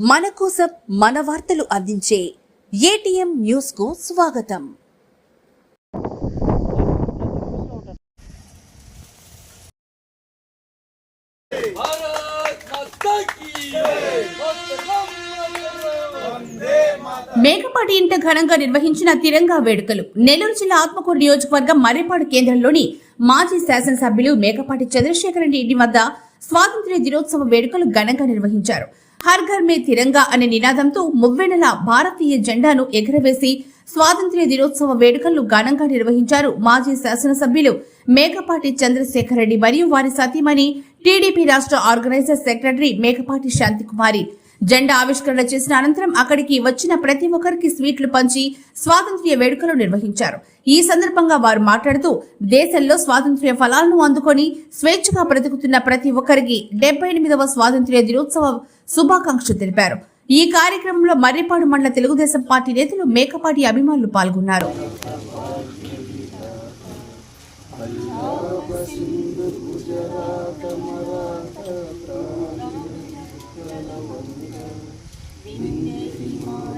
మన కోసం మన వార్తలు అందించే ఏటీఎం న్యూస్కు స్వాగతం. మేకపాటి ఇంత ఘనంగా నిర్వహించిన తిరంగా వేడుకలు. నెల్లూరు జిల్లా ఆత్మకూరు నియోజకవర్గం మరేపాడు కేంద్రంలోని మాజీ శాసనసభ్యులు మేకపాటి చంద్రశేఖర్ రెడ్డి ఇంటి వద్ద స్వాతంత్ర్య దినోత్సవ వేడుకలు ఘనంగా నిర్వహించారు. హర్ ఘర్ మే తిరంగా అనే నినాదంతో మువ్వెనెల భారతీయ జెండాను ఎగరవేసి స్వాతంత్ర్య దినోత్సవ వేడుకలను ఘనంగా నిర్వహించారు మాజీ శాసనసభ్యులు మేకపాటి చంద్రశేఖర్ రెడ్డి మరియు వారి సతీమణి టీడీపీ రాష్ట్ర ఆర్గనైజర్ సెక్రటరీ మేకపాటి శాంతికుమారి. జెండా ఆవిష్కరణ చేసిన అనంతరం అక్కడికి వచ్చిన ప్రతి ఒక్కరికి స్వీట్లు పంచి స్వాతంత్ర్య వేడుకలు నిర్వహించారు. ఈ సందర్భంగా వారు మాట్లాడుతూ దేశంలో స్వాతంత్ర్య ఫలాలను అందుకొని స్వేచ్ఛగా బ్రతుకుతున్న ప్రతి ఒక్కరికి డెబ్బై ఎనిమిదవ స్వాతంత్ర్య దినోత్సవ శుభాకాంక్షలు తెలిపారు. ఈ కార్యక్రమంలో మర్రిపాడు మండల తెలుగుదేశం పార్టీ నేతలు మేకపాటి అభిమానులు పాల్గొన్నారు.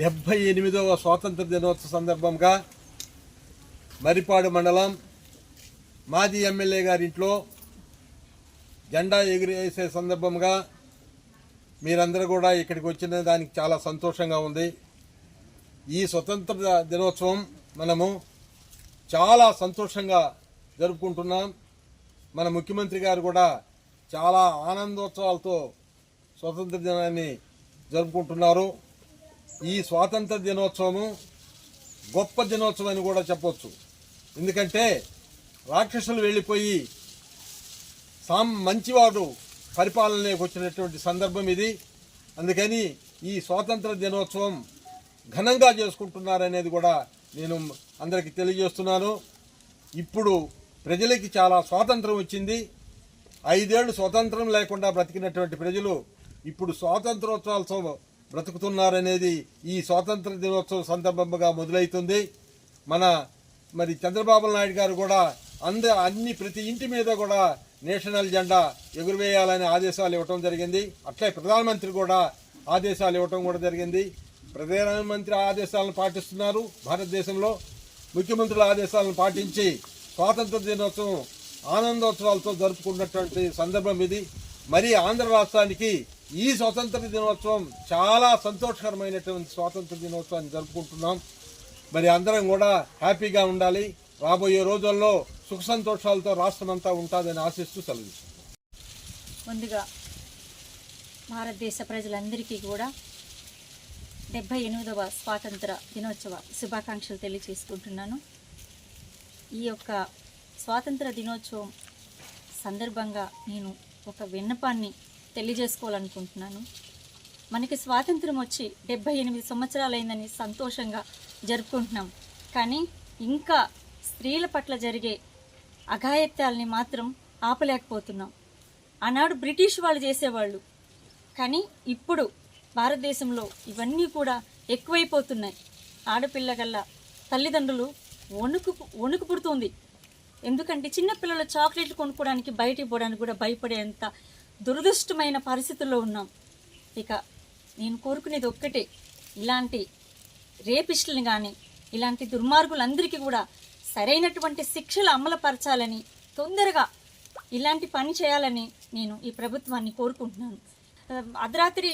డెబ్బై ఎనిమిదవ స్వాతంత్ర దినోత్సవ సందర్భంగా మరిపాడు మండలం మాజీ ఎమ్మెల్యే గారి ఇంట్లో జెండా ఎగిరేసే సందర్భంగా మీరందరూ కూడా ఇక్కడికి వచ్చిన దానికి చాలా సంతోషంగా ఉంది. ఈ స్వతంత్ర దినోత్సవం మనము చాలా సంతోషంగా జరుపుకుంటున్నాం. మన ముఖ్యమంత్రి గారు కూడా చాలా ఆనందోత్సవాలతో స్వతంత్ర దినాన్ని జరుపుకుంటున్నారు. ఈ స్వాతంత్ర దినోత్సవము గొప్ప దినోత్సవం అని కూడా చెప్పవచ్చు ఎందుకంటే రాక్షసులు వెళ్ళిపోయి సాం మంచివాడు పరిపాలనలోకి వచ్చినటువంటి సందర్భం ఇది. అందుకని ఈ స్వాతంత్ర దినోత్సవం ఘనంగా చేసుకుంటున్నారనేది కూడా నేను అందరికీ తెలియజేస్తున్నాను. ఇప్పుడు ప్రజలకి చాలా స్వాతంత్రం వచ్చింది. ఐదేళ్ళు స్వాతంత్రం లేకుండా బ్రతికినటువంటి ప్రజలు ఇప్పుడు స్వాతంత్రోత్సవాలతో బ్రతుకుతున్నారనేది ఈ స్వాతంత్ర దినోత్సవం సందర్భంగా మొదలవుతుంది మన మరి చంద్రబాబు నాయుడు గారు కూడా అంద అన్ని ప్రతి ఇంటి మీద కూడా నేషనల్ జెండా ఎగురవేయాలని ఆదేశాలు ఇవ్వటం జరిగింది. అట్లే ప్రధానమంత్రి కూడా ఆదేశాలు ఇవ్వటం కూడా జరిగింది. ప్రధానమంత్రి ఆదేశాలను పాటిస్తున్నారు భారతదేశంలో. ముఖ్యమంత్రుల ఆదేశాలను పాటించి స్వాతంత్ర దినోత్సవం ఆనందోత్సవాలతో జరుపుకున్నటువంటి సందర్భం ఇది. మరి ఆంధ్ర రాష్ట్రానికి ఈ స్వాతంత్ర దినోత్సవం చాలా సంతోషకరమైనటువంటి స్వాతంత్ర దినోత్సవాన్ని జరుపుకుంటున్నాం. మరి అందరం కూడా హ్యాపీగా ఉండాలి. రాబోయే రోజుల్లో సుఖ సంతోషాలతో రాష్ట్రం అంతా ఉంటుందని ఆశిస్తూ సెలవిస్తున్నాం. ముందుగా భారతదేశ ప్రజలందరికీ కూడా డెబ్భై ఎనిమిదవ స్వాతంత్ర దినోత్సవ శుభాకాంక్షలు తెలియచేసుకుంటున్నాను. ఈ యొక్క స్వాతంత్ర దినోత్సవం సందర్భంగా నేను ఒక విన్నపాన్ని తెలియజేసుకోవాలనుకుంటున్నాను. మనకి స్వాతంత్రం వచ్చి డెబ్భై ఎనిమిది సంవత్సరాలైందని సంతోషంగా జరుపుకుంటున్నాం. కానీ ఇంకా స్త్రీల పట్ల జరిగే అఘాయత్యాలని మాత్రం ఆపలేకపోతున్నాం. ఆనాడు బ్రిటిష్ వాళ్ళు చేసేవాళ్ళు. కానీ ఇప్పుడు భారతదేశంలో ఇవన్నీ కూడా ఎక్కువైపోతున్నాయి. ఆడపిల్ల గల్లా తల్లిదండ్రులు వణుకు వణుకు పుడుతుంది. ఎందుకంటే చిన్నపిల్లలు చాక్లెట్లు కొనుక్కోవడానికి బయటికి పోవడానికి కూడా భయపడేంత దురదృష్టమైన పరిస్థితుల్లో ఉన్నాం. ఇక నేను కోరుకునేది ఒక్కటే ఇలాంటి రేపిస్టులను కానీ ఇలాంటి దుర్మార్గులందరికీ కూడా సరైనటువంటి శిక్షలు అమలుపరచాలని తొందరగా ఇలాంటి పని చేయాలని నేను ఈ ప్రభుత్వాన్ని కోరుకుంటున్నాను. అర్ధరాత్రి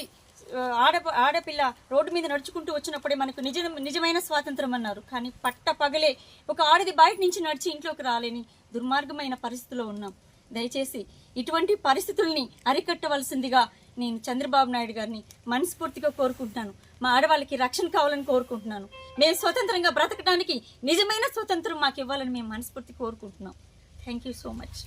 ఆడ ఆడపిల్ల రోడ్డు మీద నడుచుకుంటూ వచ్చినప్పుడే మనకు నిజ నిజమైన స్వాతంత్రం అన్నారు. కానీ పట్ట పగలే ఒక ఆడది బయట నుంచి నడిచి ఇంట్లోకి రాలేని దుర్మార్గమైన పరిస్థితిలో ఉన్నాం. దయచేసి ఇటువంటి పరిస్థితుల్ని అరికట్టవలసిందిగా నేను చంద్రబాబు నాయుడు గారిని మనస్ఫూర్తిగా కోరుకుంటున్నాను. మా ఆడవాళ్ళకి రక్షణ కావాలని కోరుకుంటున్నాను. మేము స్వతంత్రంగా బ్రతకడానికి నిజమైన స్వతంత్రం మాకు ఇవ్వాలని మేము మనస్ఫూర్తి కోరుకుంటున్నాం. Thank you so much